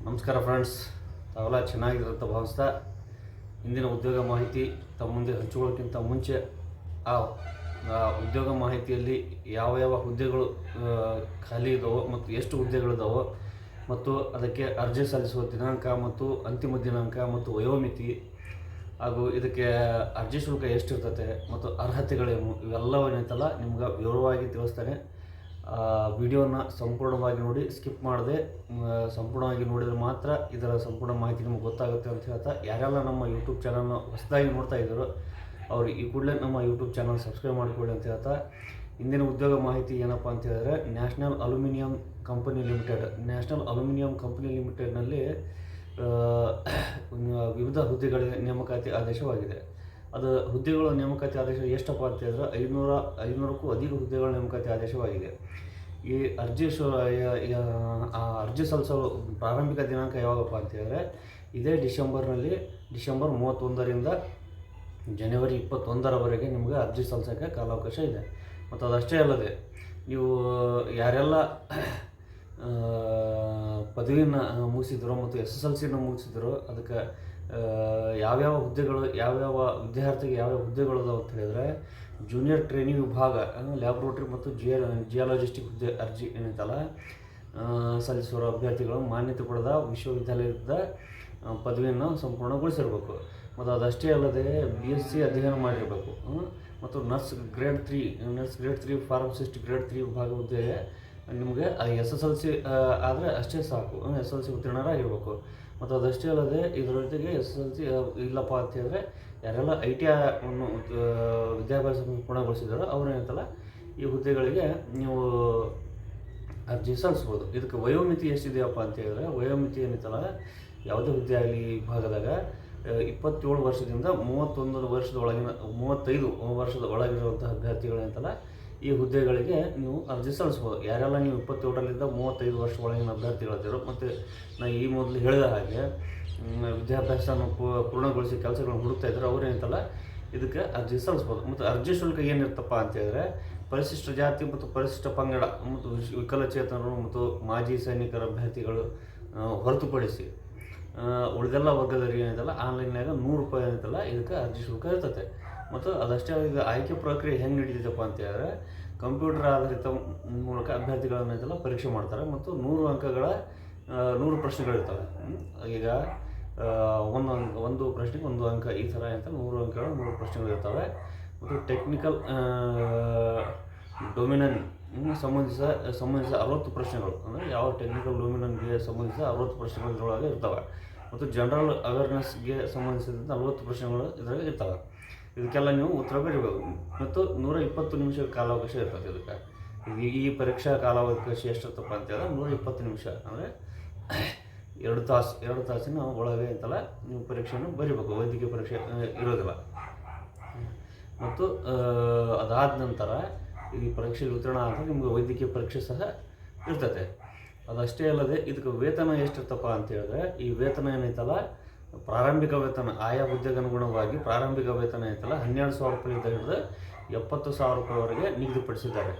ನಮಸ್ಕಾರ ಫ್ರೆಂಡ್ಸ್ ತಾವೆಲ್ಲ ಚೆನ್ನಾಗಿರುತ್ತೆ ಭಾವಿಸ್ತಾ ಇಂದಿನ ಉದ್ಯೋಗ ಮಾಹಿತಿ ತಮ್ಮ ಮುಂದೆ ಹಂಚಿಕೊಳ್ಳೋಕ್ಕಿಂತ ಮುಂಚೆ ಆ ಆ ಉದ್ಯೋಗ ಮಾಹಿತಿಯಲ್ಲಿ ಯಾವ ಯಾವ ಹುದ್ದೆಗಳು ಖಾಲಿ ಇದ್ದಾವೋ ಮತ್ತು ಎಷ್ಟು ಹುದ್ದೆಗಳಿದ್ದಾವೋ ಮತ್ತು ಅದಕ್ಕೆ ಅರ್ಜಿ ಸಲ್ಲಿಸುವ ದಿನಾಂಕ ಮತ್ತು ಅಂತಿಮ ದಿನಾಂಕ ಮತ್ತು ವಯೋಮಿತಿ ಹಾಗೂ ಇದಕ್ಕೆ ಅರ್ಜಿ ಶುಲ್ಕ ಎಷ್ಟಿರ್ತತೆ ಮತ್ತು ಅರ್ಹತೆಗಳೇನು ಇವೆಲ್ಲವನ್ನೈತಲ್ಲ ನಿಮ್ಗೆ ವಿವರವಾಗಿ ತಿಳಿಸ್ತಾನೆ. ವಿಡಿಯೋನ ಸಂಪೂರ್ಣವಾಗಿ ನೋಡಿ ಸ್ಕಿಪ್ ಮಾಡದೆ ಸಂಪೂರ್ಣವಾಗಿ ನೋಡಿದರೆ ಮಾತ್ರ ಇದರ ಸಂಪೂರ್ಣ ಮಾಹಿತಿ ನಿಮ್ಗೆ ಗೊತ್ತಾಗುತ್ತೆ ಅಂತ ಹೇಳ್ತಾ, ಯಾರೆಲ್ಲ ನಮ್ಮ ಯೂಟ್ಯೂಬ್ ಚಾನಲ್ನ ಹೊಸದಾಗಿ ನೋಡ್ತಾ ಇದ್ದರು ಅವರು ಈ ಕೂಡಲೇ ನಮ್ಮ ಯೂಟ್ಯೂಬ್ ಚಾನಲ್ ಸಬ್ಸ್ಕ್ರೈಬ್ ಮಾಡಿಕೊಳ್ಳಿ ಅಂತ ಹೇಳ್ತಾ, ಇಂದಿನ ಉದ್ಯೋಗ ಮಾಹಿತಿ ಏನಪ್ಪ ಅಂತ ಹೇಳಿದ್ರೆ national aluminium company limited national aluminium company ಲಿಮಿಟೆಡ್ನಲ್ಲಿ ವಿವಿಧ ಹುದ್ದೆಗಳಿಗೆ ನೇಮಕಾತಿ ಆದೇಶವಾಗಿದೆ. ಅದು ಹುದ್ದೆಗಳ ನೇಮಕಾತಿ ಆದೇಶ ಎಷ್ಟಪ್ಪ ಅಂತ ಹೇಳಿದ್ರೆ ಐನೂರ, ಐನೂರಕ್ಕೂ ಅಧಿಕ ಹುದ್ದೆಗಳ ನೇಮಕಾತಿ ಆದೇಶವಾಗಿದೆ. ಈ ಅರ್ಜಿ ಆ ಅರ್ಜಿ ಸಲ್ಲಿಸಲು ಪ್ರಾರಂಭಿಕ ದಿನಾಂಕ ಯಾವಾಗಪ್ಪ ಅಂತ ಹೇಳಿದ್ರೆ ಇದೇ ಡಿಸೆಂಬರ್ನಲ್ಲಿ ಡಿಸೆಂಬರ್ ಮೂವತ್ತೊಂದರಿಂದ ಜನವರಿ ಇಪ್ಪತ್ತೊಂದರವರೆಗೆ ನಿಮಗೆ ಅರ್ಜಿ ಸಲ್ಲಿಸೋಕ್ಕೆ ಕಾಲಾವಕಾಶ ಇದೆ. ಮತ್ತು ಅದಷ್ಟೇ ಅಲ್ಲದೆ ನೀವು ಯಾರೆಲ್ಲ ಪದವಿನ ಮುಗಿಸಿದ್ರು ಮತ್ತು ಎಸ್ ಎಸ್ ಎಲ್ ಸಿನ ಮುಗಿಸಿದ್ರು ಅದಕ್ಕೆ ಯಾವ್ಯಾವ ಹುದ್ದೆಗಳು ಯಾವ್ಯಾವ ವಿದ್ಯಾರ್ಥಿಗೆ ಯಾವ್ಯಾವ ಹುದ್ದೆಗಳು ಅದಾವೆ ಅಂತ ಹೇಳಿದ್ರೆ ಜೂನಿಯರ್ ಟ್ರೈನಿಂಗ್ ವಿಭಾಗ ಲ್ಯಾಬ್ರೋಟ್ರಿ ಮತ್ತು ಜಿಯ ಜಿಯಾಲಜಿಸ್ಟಿಕ್ ಹುದ್ದೆ ಅರ್ಜಿ ಏನೈತಲ್ಲ ಆ, ಸಲ್ಲಿಸುವ ಅಭ್ಯರ್ಥಿಗಳು ಮಾನ್ಯತೆ ಪಡೆದ ವಿಶ್ವವಿದ್ಯಾಲಯದ ಪದವಿಯನ್ನು ಸಂಪೂರ್ಣಗೊಳಿಸಿರಬೇಕು. ಮತ್ತು ಅದಷ್ಟೇ ಅಲ್ಲದೆ ಬಿ ಎಸ್ ಸಿ ಅಧ್ಯಯನ ಮಾಡಿರಬೇಕು. ಮತ್ತು nurse grade three nurse grade three pharmacist grade three ವಿಭಾಗ ಹುದ್ದೆಗೆ ನಿಮಗೆ ಎಸ್ ಎಸ್ ಎಲ್ ಸಿ ಆದರೆ ಅಷ್ಟೇ ಸಾಕು. ಎಸ್ ಎಲ್ ಸಿ ಉತ್ತೀರ್ಣರಾಗಿರ್ಬೇಕು ಮತ್ತು ಅದಷ್ಟೇ ಅಲ್ಲದೆ ಇದರ ಜೊತೆಗೆ ಎಸ್ ಎಸ್ ಎಲ್ ಸಿ ಇಲ್ಲಪ್ಪ ಅಂತ ಹೇಳಿದ್ರೆ ಯಾರೆಲ್ಲ ಐ ಟಿ ಅನ್ನು ವಿದ್ಯಾಭ್ಯಾಸ ಪೂರ್ಣಗೊಳಿಸಿದಾರೋ ಅವ್ರೇನಂತಲ್ಲ ಈ ಹುದ್ದೆಗಳಿಗೆ ನೀವು ಅರ್ಜಿ ಸಲ್ಲಿಸ್ಬೋದು. ಇದಕ್ಕೆ ವಯೋಮಿತಿ ಎಷ್ಟಿದೆಯಪ್ಪ ಅಂತ ಹೇಳಿದ್ರೆ, ವಯೋಮಿತಿ ಏನಿತ್ತಲ್ಲ, ಯಾವುದೇ ಹುದ್ದೆ ಆಗಲಿ ಈ ಭಾಗದಾಗ ಇಪ್ಪತ್ತೇಳು ವರ್ಷದಿಂದ ಮೂವತ್ತೊಂದು ವರ್ಷದ ಒಳಗಿನ, ಮೂವತ್ತೈದು ವರ್ಷದ ಒಳಗಿರುವಂಥ ಅಭ್ಯರ್ಥಿಗಳೇನಂತಲ್ಲ ಈ ಹುದ್ದೆಗಳಿಗೆ ನೀವು ಅರ್ಜಿ ಸಲ್ಲಿಸ್ಬೋದು ಯಾರೆಲ್ಲ ನೀವು ಇಪ್ಪತ್ತೇಳರಿಂದ ಮೂವತ್ತೈದು ವರ್ಷ ಒಳಗಿನ ಅಭ್ಯರ್ಥಿಗಳಿದ್ದೀರೋ ಮತ್ತು ನಾನು ಈ ಮೊದಲು ಹೇಳಿದ ಹಾಗೆ ವಿದ್ಯಾಭ್ಯಾಸನ ಪೂರ್ಣಗೊಳಿಸಿ ಕೆಲಸಗಳನ್ನು ಹುಡುಕ್ತಾ ಇದ್ದಾರೆ ಅವ್ರೇನಂತಲ್ಲ ಇದಕ್ಕೆ ಅರ್ಜಿ ಸಲ್ಲಿಸ್ಬೋದು ಮತ್ತು ಅರ್ಜಿ ಶುಲ್ಕ ಏನಿರ್ತಪ್ಪ ಅಂತ ಹೇಳಿದ್ರೆ ಪರಿಶಿಷ್ಟ ಜಾತಿ ಮತ್ತು ಪರಿಶಿಷ್ಟ ಪಂಗಡ ಮತ್ತು ವಿಕಲಚೇತನರು ಮತ್ತು ಮಾಜಿ ಸೈನಿಕರ ಅಭ್ಯರ್ಥಿಗಳು ಹೊರತುಪಡಿಸಿ ಉಳಿದೆಲ್ಲ ವರ್ಗದವರಿಗೆ ಏನಿದೆಲ್ಲ ಆನ್ಲೈನ್ಯಾಗ ನೂರು ರೂಪಾಯಿ ಏನೈತಲ್ಲ ಇದಕ್ಕೆ ಅರ್ಜಿ ಶುಲ್ಕ ಇರ್ತದೆ ಮತ್ತು ಅದಷ್ಟೇ ಈಗ ಆಯ್ಕೆ ಪ್ರಕ್ರಿಯೆ ಹೆಂಗೆ ನಡೀತಿದ್ದಪ್ಪ ಅಂತ ಹೇಳಿದ್ರೆ ಕಂಪ್ಯೂಟರ್ ಆಧಾರಿತ ಮೂಲಕ ಅಭ್ಯರ್ಥಿಗಳನ್ನೆಲ್ಲ ಪರೀಕ್ಷೆ ಮಾಡ್ತಾರೆ ಮತ್ತು ನೂರು ಅಂಕಗಳ ನೂರು ಪ್ರಶ್ನೆಗಳಿರ್ತವೆ. ಈಗ ಒಂದು ಅಂಕ, ಒಂದು ಪ್ರಶ್ನೆಗೆ ಒಂದು ಅಂಕ ಈ ಥರ ಅಂತ ನೂರು ಅಂಕಗಳು ನೂರು ಪ್ರಶ್ನೆಗಳಿರ್ತವೆ. ಮತ್ತು ಟೆಕ್ನಿಕಲ್ ಡೊಮಿನನ್ ಸಂಬಂಧಿಸಿದ ಸಂಬಂಧಿಸಿದ ಅರವತ್ತು ಪ್ರಶ್ನೆಗಳು. ಅಂದರೆ ಯಾವ ಟೆಕ್ನಿಕಲ್ ಡೊಮಿನನ್ಗೆ ಸಂಬಂಧಿಸಿದ ಅರವತ್ತು ಪ್ರಶ್ನೆಗಳು ಇದರೊಳಗೆ ಇರ್ತವೆ. ಮತ್ತು ಜನರಲ್ ಅವೇರ್ನೆಸ್ಗೆ ಸಂಬಂಧಿಸಿದಂಥ ನಲವತ್ತು ಪ್ರಶ್ನೆಗಳು ಇದರಲ್ಲಿ ಇರ್ತವೆ. ಇದಕ್ಕೆಲ್ಲ ನೀವು ಉತ್ತರ ಬರೀಬೇಕು ಮತ್ತು ನೂರ ಇಪ್ಪತ್ತು ನಿಮಿಷ ಕಾಲಾವಕಾಶ ಇರ್ತದೆ ಇದಕ್ಕೆ. ಈ ಪರೀಕ್ಷಾ ಕಾಲಾವಕಾಶ ಎಷ್ಟಿರ್ತಪ್ಪ ಅಂತ ಹೇಳಿದ್ರೆ ನೂರ ಇಪ್ಪತ್ತು ನಿಮಿಷ. ಅಂದರೆ ಎರಡು ತಾಸು, ಎರಡು ತಾಸಿನ ಒಳಗೆ ಅಂತಲ್ಲ ನೀವು ಪರೀಕ್ಷೆಯನ್ನು ಬರೀಬೇಕು. ವೈದ್ಯಕೀಯ ಪರೀಕ್ಷೆ ಇರೋದಿಲ್ಲ. ಮತ್ತು ಅದಾದ ನಂತರ ಈ ಪರೀಕ್ಷೆಗೆ ಉತ್ತೀರ್ಣ ಆದರೆ ನಿಮಗೆ ವೈದ್ಯಕೀಯ ಪರೀಕ್ಷೆ ಸಹ ಇರ್ತದೆ. ಅದಷ್ಟೇ ಅಲ್ಲದೆ ಇದಕ್ಕೆ ವೇತನ ಎಷ್ಟಿರ್ತಪ್ಪ ಅಂತ ಹೇಳಿದ್ರೆ ಈ ವೇತನ ಏನೈತಲ್ಲ ಪ್ರಾರಂಭಿಕ ವೇತನ, ಆಯಾ ಹುದ್ದೆಗೆ ಅನುಗುಣವಾಗಿ ಪ್ರಾರಂಭಿಕ ವೇತನ ಐತಲ್ಲ, ಹನ್ನೆರಡು ಸಾವಿರ ರೂಪಾಯಿಂದ ಹಿಡಿದು ಎಪ್ಪತ್ತು ಸಾವಿರ ರೂಪಾಯಿವರೆಗೆ ನಿಗದಿಪಡಿಸಿದ್ದಾರೆ?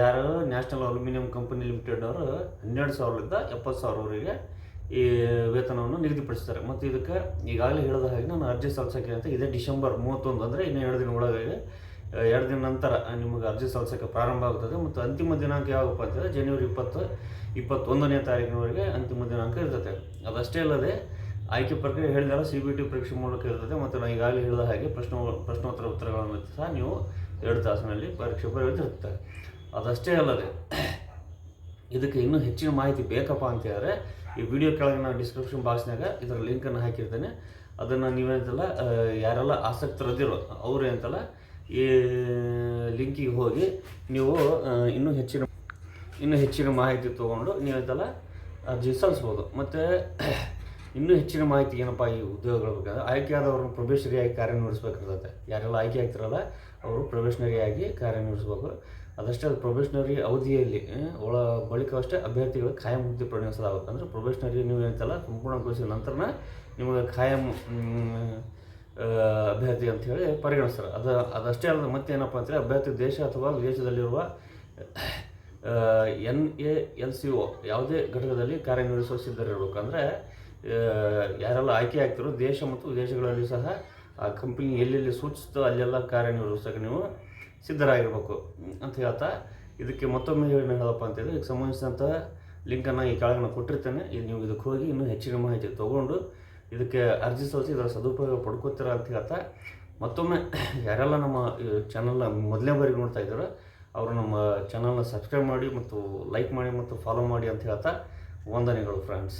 ಯಾರು? ನ್ಯಾಷನಲ್ ಅಲ್ಯೂಮಿನಿಯಂ ಕಂಪನಿ ಲಿಮಿಟೆಡ್ ಅವರು ಹನ್ನೆರಡು ಸಾವಿರದಿಂದ ಎಪ್ಪತ್ತು ಸಾವಿರವರೆಗೆ ಈ ವೇತನವನ್ನು ನಿಗದಿಪಡಿಸ್ತಾರೆ ಮತ್ತು ಇದಕ್ಕೆ ಈಗಾಗಲೇ ಹೇಳಿದ ಹಾಗೆ ನಾನು ಅರ್ಜಿ ಸಲ್ಲಿಸೋಕೆ ಅಂತ ಇದೇ ಡಿಸೆಂಬರ್ ಮೂವತ್ತೊಂದು ಅಂದರೆ ಇನ್ನು ಎರಡು ದಿನ ಒಳಗಾಗಿ ಎರಡು ದಿನ ನಂತರ ನಿಮಗೆ ಅರ್ಜಿ ಸಲ್ಲಿಸೋಕೆ ಪ್ರಾರಂಭ ಆಗುತ್ತದೆ ಮತ್ತು ಅಂತಿಮ ದಿನಾಂಕ ಯಾವಪ್ಪ ಅಂತಂದರೆ ಜನವರಿ ಇಪ್ಪತ್ತು, ಇಪ್ಪತ್ತೊಂದನೇ ತಾರೀಕಿನವರೆಗೆ ಅಂತಿಮ ದಿನಾಂಕ ಇರ್ತದೆ. ಅದಷ್ಟೇ ಅಲ್ಲದೆ ಆಯ್ಕೆ ಪ್ರಕ್ರಿಯೆ ಹೇಳಿದಾಗ ಸಿ ಬಿ ಟಿ ಪರೀಕ್ಷೆ ಮೂಲಕ ಇರ್ತದೆ, ಮತ್ತು ನಾನು ಈಗಾಗಲೇ ಹೇಳಿದ ಹಾಗೆ ಪ್ರಶ್ನ, ಪ್ರಶ್ನೋತ್ತರ ಉತ್ತರಗಳನ್ನು ಸಹ ನೀವು ಎರಡು ತಾಸಿನಲ್ಲಿ ಪರೀಕ್ಷೆ ಬರೆಯುತ್ತಿರುತ್ತಾರೆ ಅದಷ್ಟೇ ಅಲ್ಲದೆ, ಇದಕ್ಕೆ ಇನ್ನೂ ಹೆಚ್ಚಿನ ಮಾಹಿತಿ ಬೇಕಪ್ಪ ಅಂತ ಹೇಳಿದ್ರೆ ಈ ವಿಡಿಯೋ ಕೆಳಗೆ ನಾನು ಡಿಸ್ಕ್ರಿಪ್ಷನ್ ಬಾಕ್ಸ್ನಾಗ ಇದರ ಲಿಂಕನ್ನು ಹಾಕಿರ್ತೇನೆ. ಅದನ್ನು ನೀವೇನಂತಲ್ಲ ಯಾರೆಲ್ಲ ಆಸಕ್ತರದಿರೋ ಅವರು ಅಂತಲ್ಲ, ಈ ಲಿಂಕಿಗೆ ಹೋಗಿ ನೀವು ಇನ್ನೂ ಹೆಚ್ಚಿನ ಇನ್ನೂ ಹೆಚ್ಚಿನ ಮಾಹಿತಿ ತೊಗೊಂಡು ನೀವಂತಲ್ಲ ಅರ್ಜಿ ಸಲ್ಲಿಸ್ಬೋದು. ಮತ್ತು ಇನ್ನೂ ಹೆಚ್ಚಿನ ಮಾಹಿತಿ ಏನಪ್ಪ ಈ ಉದ್ಯೋಗಗಳ ಬಗ್ಗೆ ಅಂದ್ರೆ ಆಯ್ಕೆಯಾದವ್ರನ್ನ ಪ್ರೊಬೇಷನರಿಯಾಗಿ ಕಾರ್ಯನಿರ್ವಹಿಸ್ಬೇಕಿರ್ತದೆ ಯಾರೆಲ್ಲ ಆಯ್ಕೆ ಆಗ್ತಿರಲ್ಲ, ಅವರು ಪ್ರೊಬೇಷನರಿಯಾಗಿ ಕಾರ್ಯನಿರ್ವಹಿಸಬೇಕು. ಅದಷ್ಟೇ ಅದು ಪ್ರೊಬೇಷನರಿ ಅವಧಿಯಲ್ಲಿ ಒಳ ಒಳ ಬಳಿಕವಷ್ಟೇ ಅಭ್ಯರ್ಥಿಗಳು ಖಾಯಂ ಹುದ್ದೆ ಪರಿಗಣಿಸಲಾಗುತ್ತೆ ಅಂದರೆ ಪ್ರೊಬೇಷನರಿ ನೀವು ಏನಂತಲ್ಲ ಸಂಪೂರ್ಣಗೊಳಿಸಿದ ನಂತರ ನಿಮಗೆ ಖಾಯಂ ಅಭ್ಯರ್ಥಿ ಅಂತ ಹೇಳಿ ಪರಿಗಣಿಸ್ತಾರೆ. ಅದು, ಅದಷ್ಟೇ ಅಲ್ಲದೆ ಮತ್ತೇನಪ್ಪ ಅಂತೇಳಿ, ಅಭ್ಯರ್ಥಿ ದೇಶ ಅಥವಾ ವಿದೇಶದಲ್ಲಿರುವ N A L C O ಯಾವುದೇ ಘಟಕದಲ್ಲಿ ಕಾರ್ಯನಿರ್ವಹಿಸುವ ಸಿದ್ಧರಿರಬೇಕು. ಅಂದರೆ ಯಾರೆಲ್ಲ ಆಯ್ಕೆ ಆಗ್ತಿರೋ ದೇಶ ಮತ್ತು ವಿದೇಶಗಳಲ್ಲಿ ಸಹ ಆ ಕಂಪನಿ ಎಲ್ಲೆಲ್ಲಿ ಸೂಚಿಸ್ತೋ ಅಲ್ಲೆಲ್ಲ ಕಾರ್ಯನಿರ್ವಹಿಸೋಕೆ ನೀವು ಸಿದ್ಧರಾಗಿರ್ಬೇಕು ಅಂತ ಹೇಳ್ತಾ ಇದಕ್ಕೆ ಮತ್ತೊಮ್ಮೆ ಏನು ಹೇಳಪ್ಪ ಅಂತಂದರೆ ಇದಕ್ಕೆ ಸಂಬಂಧಿಸಿದಂಥ ಲಿಂಕನ್ನು ಈ ಕೆಳಗನ್ನು ಕೊಟ್ಟಿರ್ತೇನೆ. ನೀವು ಇದಕ್ಕೆ ಹೋಗಿ ಇನ್ನೂ ಹೆಚ್ಚಿನ ಮಾಹಿತಿ ತೊಗೊಂಡು ಇದಕ್ಕೆ ಅರ್ಜಿ ಸಲ್ಲಿಸಿ ಇದರ ಸದುಪಯೋಗ ಪಡ್ಕೋತೀರ ಅಂತ ಹೇಳ್ತಾ ಮತ್ತೊಮ್ಮೆ ಯಾರೆಲ್ಲ ನಮ್ಮ ಚಾನಲ್ನ ಮೊದಲನೇ ಬಾರಿಗೆ ನೋಡ್ತಾ ಇದ್ದಾರೋ ಅವರು ನಮ್ಮ ಚಾನಲ್ನ ಸಬ್ಸ್ಕ್ರೈಬ್ ಮಾಡಿ ಮತ್ತು ಲೈಕ್ ಮಾಡಿ ಮತ್ತು ಫಾಲೋ ಮಾಡಿ ಅಂತ ಹೇಳ್ತಾ ವಂದನೆಗಳು ಫ್ರೆಂಡ್ಸ್